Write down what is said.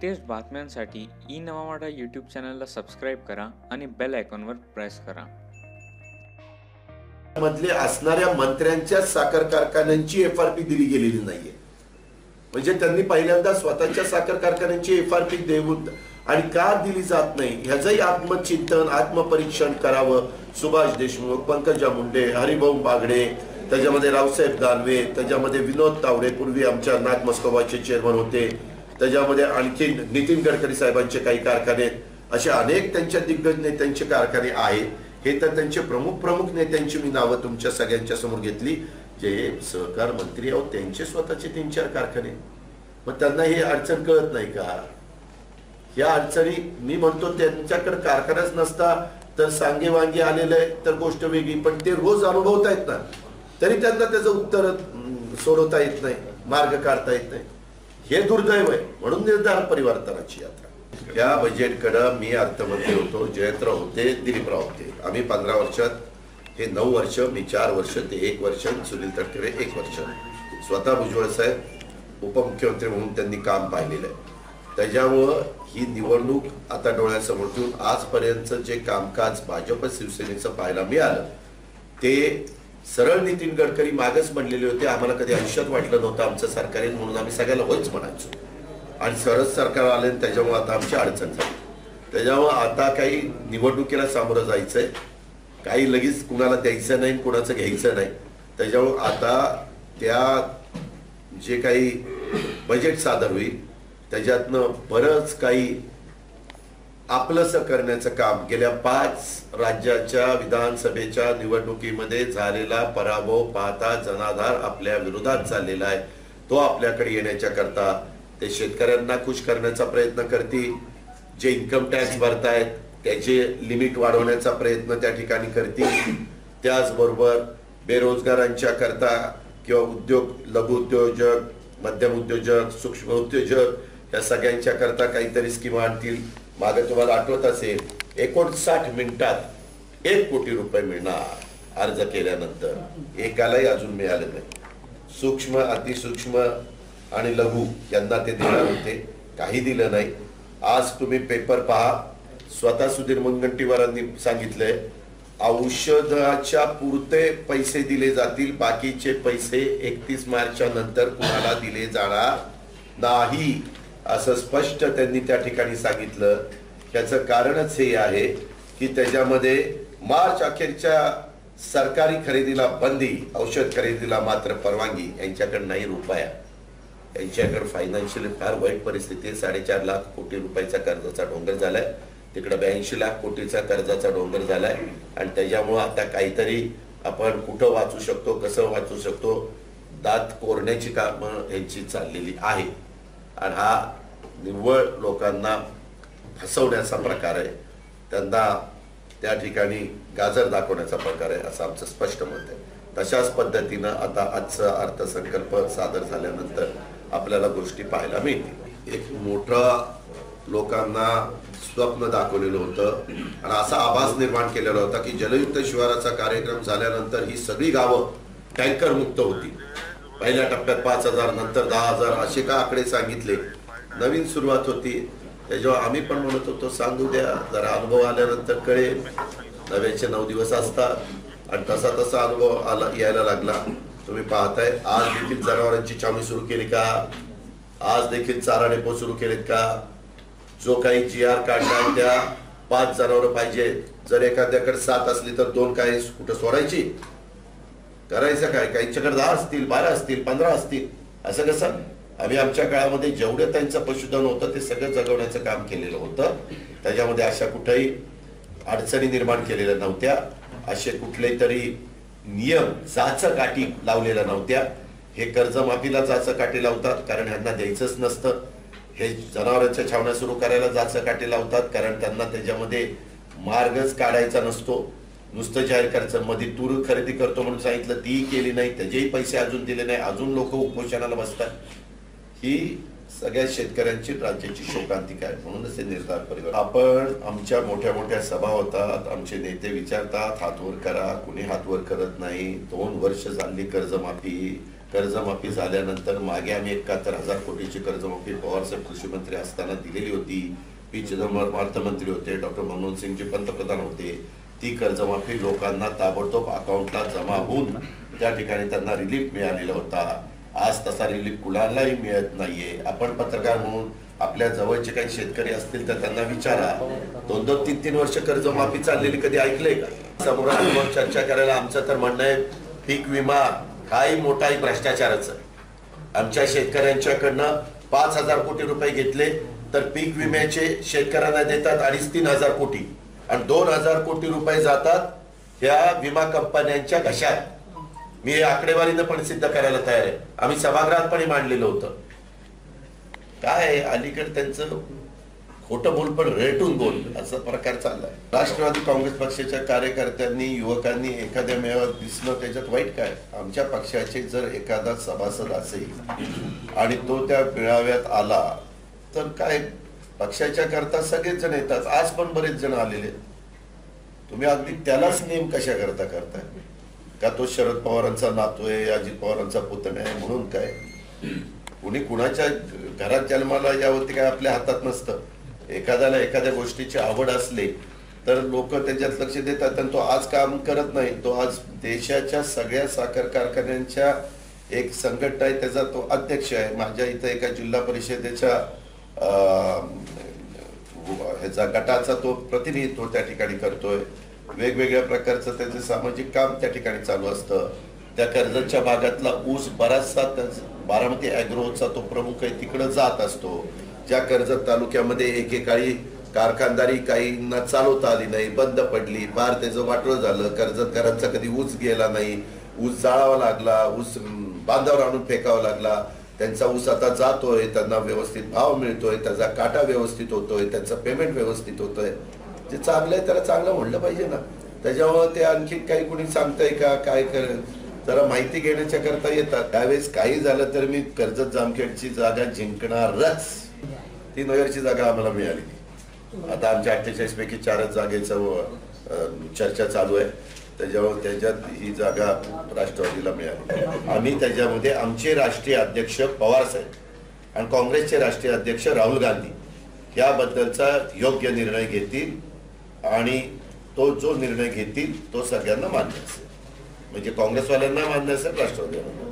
Latest बातम्यांसाठी ई नवामाडा यूट्यूब चॅनलला सबस्क्राईब करा आणि बेल आयकॉनवर प्रेस करा. मधले असणाऱ्या मंत्र्यांच्या साखर कारखान्यांची एफ आर पी दिली गेलेली नाहीये. म्हणजे त्यांनी पहिल्यांदा स्वतःच्या साखर कारखान्यांची एफ आर पी देऊन आणि का दिली जात नाही ह्याचंही आत्मचिंतन आत्मपरीक्षण करावं. सुभाष देशमुख पंकजा मुंडे हरिभाऊ बागडे त्याच्यामध्ये रावसाहेब दानवे त्याच्यामध्ये विनोद तावडे पूर्वी आमच्या नाथ मस्कोबाचे चेअरमन होते. त्याच्यामध्ये आणखी नितीन गडकरी साहेबांचे काही कारखाने असे अनेक त्यांच्या दिग्गज नेत्यांचे कारखाने आहेत. हे तर त्यांचे प्रमुख प्रमुख नेत्यांची मी नावं तुमच्या सगळ्यांच्या समोर घेतली. जे सहकार मंत्री आहोत त्यांचे स्वतःचे तीन चार कारखाने. मग त्यांना ही अडचण कळत नाही का? या अडचणी मी म्हणतो त्यांच्याकडे कारखानाच नसता तर सांगे वांगे आलेलं आहे तर गोष्ट वेगळी. पण ते रोज अनुभवता येत ना तरी त्यांना त्याचं उत्तर सोडवता येत नाही मार्ग काढता येत नाही. हे दुर्दैव आहे. म्हणून निर्धार परिवर्तनाची यात्रा. या बजेटकडं मी अर्थमंत्री होतो जयंतराव होते दिलीपराव होते. आम्ही पंधरा वर्षात हे नऊ वर्ष मी चार वर्ष ते एक वर्ष सुनील तटकरे एक वर्ष. स्वतः भुजबळ साहेब उपमुख्यमंत्री म्हणून त्यांनी काम पाहिलेलं आहे. त्याच्यामुळं ही निवडणूक आता डोळ्यासमोर ठेवून आजपर्यंतचं जे कामकाज भाजप शिवसेनेचं पाहायला मिळालं ते सरळ नितीन गडकरी मागच म्हणलेले होते. आम्हाला कधी आयुष्यात वाटलं नव्हतं आमचं सरकार येईल म्हणून आम्ही सगळ्याला होईच म्हणायचो. आणि सरळ सरकार आले आणि त्याच्यामुळे आता आमची अडचण झाली. त्याच्यामुळं आता काही निवडणुकीला सामोरं जायचंय. काही लगेच कुणाला द्यायचं नाही कुणाचं घ्यायचं नाही. त्याच्यामुळं आता त्या जे काही बजेट सादर होईल त्याच्यातनं बरंच काही आपलंसं करण्याचं काम गेल्या पाच राज्याच्या विधानसभेच्या निवडणुकीमध्ये झालेला पराभव पाहता जनाधार आपल्या विरोधात चाललेला आहे. तो आपल्याकडे येण्याच्या करता ते शेतकऱ्यांना खुश करण्याचा प्रयत्न करतील जे इन्कम टॅक्स भरतायत त्याचे लिमिट वाढवण्याचा प्रयत्न त्या ठिकाणी करतील. त्याचबरोबर बेरोजगारांच्या करता किंवा उद्योग लघु उद्योजक मध्यम उद्योजक सूक्ष्म उद्योजक या सगळ्यांच्या करता काहीतरी स्कीम आणतील. मागे तुम्हाला आठवत असेल एकोणसाठ मिनिटात एक कोटी रुपये मिळणार अर्ज केल्यानंतर. एकालाही अजून मिळाले नाही. सूक्ष्म अतिसूक्ष्म आणि लघु यांना ते देणार होते. काही दिलं नाही. आज तुम्ही पेपर पहा. स्वतः सुधीर मुनगंटीवारांनी सांगितलंय औषधाच्या पुरते पैसे दिले जातील बाकीचे पैसे एकतीस मार्चच्या नंतर कुणाला दिले जाणार नाही. असं स्पष्ट त्यांनी त्या ठिकाणी सांगितलं. याचं कारणच हे आहे की त्याच्यामध्ये मार्च अखेरच्या सरकारी खरेदीला बंदी औषध खरेदीला मात्र परवानगी यांच्याकडे नाही रुपया. यांच्याकडे फायनान्शियली फार वाईट परिस्थिती आहे. साडेचार लाख कोटी रुपयाचा कर्जाचा डोंगर झालाय. तिकडे ब्याऐंशी लाख कोटीचा कर्जाचा डोंगर झालाय. आणि त्याच्यामुळं आता काहीतरी आपण कुठं वाचू शकतो कसं वाचू शकतो दात कोरण्याची कामं यांची चाललेली आहे आणि हा निव्वळ लोकांना फसवण्याचा प्रकार आहे. त्यांना त्या ठिकाणी गाजर दाखवण्याचा प्रकार आहे असं आमचं स्पष्ट मत आहे. तशाच पद्धतीनं आता आजचा अर्थसंकल्प सादर झाल्यानंतर आपल्याला गोष्टी पाहायला मिळतील. एक मोठं लोकांना स्वप्न दाखवलेलं होतं आणि असा आभास निर्माण केलेला होता की जलयुक्त शिवाराचा कार्यक्रम झाल्यानंतर ही सगळी गावं टँकर मुक्त होती. पहिल्या टप्प्यात पाच हजार नंतर दहा हजार असे का आकडे सांगितले? नवीन सुरुवात होती. त्याच्यावर आम्ही पण म्हणत होतो सांगू द्या. जरा अनुभव आल्यानंतर कळेल. नव्याचे नऊ दिवस असतात आणि तसा तसा अनुभव आला यायला लागला. तुम्ही पाहताय आज देखील जनावरांची छावणी सुरू केली का? आज देखील चारा डेपो सुरू केलेत का? जो काही जी आर काढला त्या पाच जनावर पाहिजे जर एखाद्याकडे सात असली तर दोन काही कुठं सोडायची? करायचं काय? काहींच्याकडे दहा असतील बारा असतील पंधरा असतील? असं कसं? आम्ही आमच्या काळामध्ये जेवढं त्यांचं पशुधन होतं ते सगळं जगवण्याचं काम केलेलं होतं. त्याच्यामध्ये अशा कुठेही अडचणी निर्माण केलेल्या नव्हत्या. असे कुठले तरी नियम काठी लावलेल्या नव्हत्या. हे कर्जमाफीला काठी लावतात कारण ह्यांना द्यायचंच नसतं. हे जनावरांच्या छावण्या सुरू करायला काठी लावतात कारण त्यांना त्याच्यामध्ये मार्गच काढायचा नसतो. नुसतं जाहीर करायचं. मध्ये तूर खरेदी करतो म्हणून सांगितलं ती केली नाही त्याचेही पैसे अजून दिले नाही अजून लोक उपोषणाला बसतात. ही सगळ्या शेतकऱ्यांची राज्याची शोकांतिका आहे म्हणूनच हे निर्धार परिवर्तन आपण आमच्या मोठ्या मोठ्या सभा होतात आमचे नेते विचारतात हातवर करा कुणी हातवर करत नाही दोन वर्ष झाली कर्जमाफी. कर्जमाफी झाल्यानंतर मागे आम्ही एकाहत्तर हजार कोटीची कर्जमाफी पवारसाहेब कृषी मंत्री असताना दिलेली होती. पी चिदंबरम अर्थमंत्री होते डॉक्टर मनमोहन सिंगजी पंतप्रधान होते. ती कर्जमाफी लोकांना ताबडतोब अकाउंटला जमा होऊन त्या ठिकाणी त्यांना रिलीफ मिळालेला होता. आज तसा रिलीफ कुणालाही मिळत नाहीये. आपण पत्रकार म्हणून आपल्या जवळचे काही शेतकरी असतील तर त्यांना विचारा. दोन दोन तीन तीन वर्ष कर्जमाफी चाललेली कधी ऐकलंय का? समोरासमोर चर्चा करायला आमचं तर म्हणणं आहे पीक विमा हाही मोठाही भ्रष्टाचारच आहे. आमच्या शेतकऱ्यांच्याकडनं पाच हजार कोटी रुपये घेतले तर पीक विम्याचे शेतकऱ्यांना देतात अडीच तीन हजार कोटी. आणि दोन हजार कोटी रुपये जातात ह्या विमा कंपन्यांच्या घशात. मी हे आकडेवारीनं पण सिद्ध करायला तयार आहे. आम्ही सभागृहात पण मांडलेलं होतं. काय अलीकडे त्यांचं खोटं बोल पण रेटून बोल. असा प्रकार चाललाय. राष्ट्रवादी काँग्रेस पक्षाच्या कार्यकर्त्यांनी युवकांनी एखाद्या मेळाव्यात दिसलं त्याच्यात वाईट काय? आमच्या पक्षाचे जर एखादा सभासद असेल आणि तो त्या मेळाव्यात आला तर काय पक्षाच्या करता सगळेच जण येतात. आज पण बरेच जण आलेले आहेत. तुम्ही अगदी त्यालाच नेम कशा करता करताय? का तो शरद पवारांचा नातू आहे अजित पवारांचा पुतण्या आहे म्हणून काय? कुणी कुणाच्या घरात जन्माला यावरती काय आपल्या हातात नसतं. एखाद्याला एखाद्या गोष्टीची आवड असली तर लोक त्याच्यात लक्ष देतात आणि तो आज काम करत नाही. तो आज देशाच्या सगळ्या साखर कारखान्यांच्या एक संघटना आहे त्याचा तो अध्यक्ष आहे. माझ्या इथं एका जिल्हा परिषदेच्या ह्याचा गटाचा तो प्रतिनिधित्व त्या ठिकाणी करतोय. वेगवेगळ्या प्रकारचं त्याचं सामाजिक काम त्या ठिकाणी चालू असतं. त्या कर्जतच्या भागातला ऊस बराचसा बारामती अॅग्रोचा तो प्रमुख आहे तिकडं जात असतो. ज्या कर्जत तालुक्यामध्ये एकेकाळी कारखानदारी काहींना चालवता आली नाही बंद पडली फार त्याचं वाटलं झालं कर्जतकरांचा कधी ऊस गेला नाही ऊस जाळावा लागला ऊस बांधावर आणून फेकावा लागला. त्यांचा ऊस आता जातोय त्यांना व्यवस्थित भाव मिळतोय त्याचा काटा व्यवस्थित होतोय त्यांचं पेमेंट व्यवस्थित होतोय. जे चांगलं आहे त्याला चांगलं म्हणलं पाहिजे ना. त्याच्यामुळे ते आणखी काही कुणी सांगताय का काय कर जरा माहिती घेण्याच्या करता येतात. त्यावेळेस काही झालं तर मी कर्जत जामखेडची जागा जिंकणारच. ती नगरची जागा आम्हाला मिळाली. आता आमच्या अठ्ठेचाळीस पैकी चारच जागेचं चर्चा चालू आहे. त्याच्यावर त्याच्यात ही जागा राष्ट्रवादीला मिळाली. आम्ही त्याच्यामध्ये आमचे राष्ट्रीय अध्यक्ष पवार साहेब आणि काँग्रेसचे राष्ट्रीय अध्यक्ष राहुल गांधी याबद्दलचा योग्य निर्णय घेतील आणि तो जो निर्णय घेतील तो सगळ्यांना मान्य असेल. म्हणजे काँग्रेसवाल्यांना मान्य असेल राष्ट्रवादीला